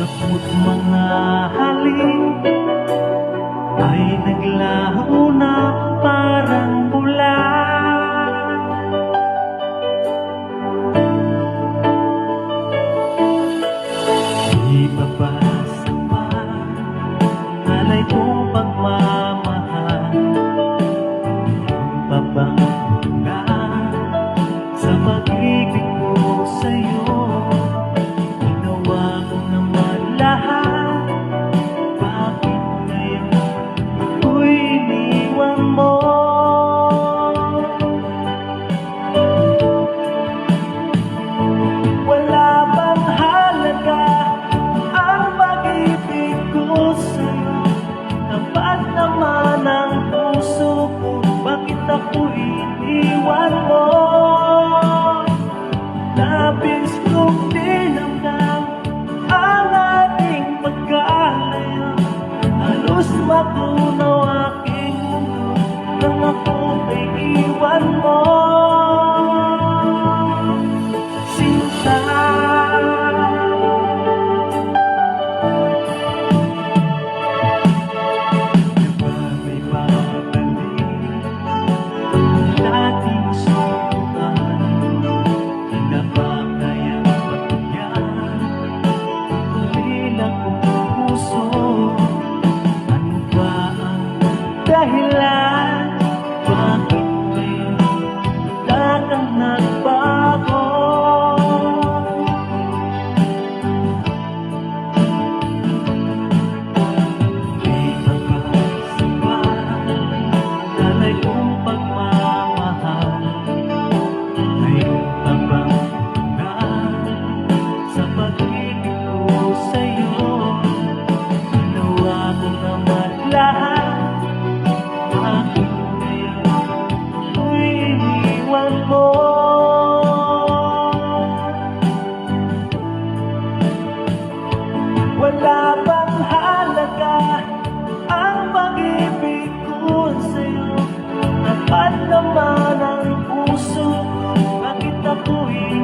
Kaput mga halik ay naglaho na parang bulan Di pa ba natunaw aking mundo Nang ako'y iwan mo. ilaha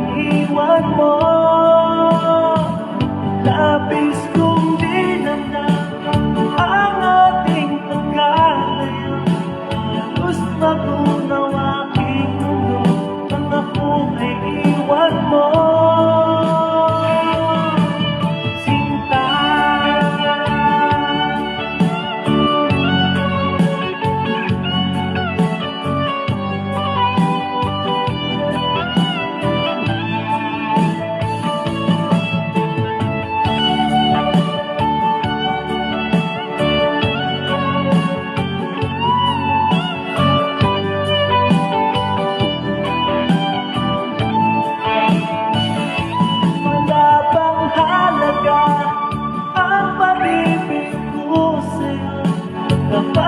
pag-iwan mo. Labis kong dinamdam ang ating pagkalayo Halos mabuhay the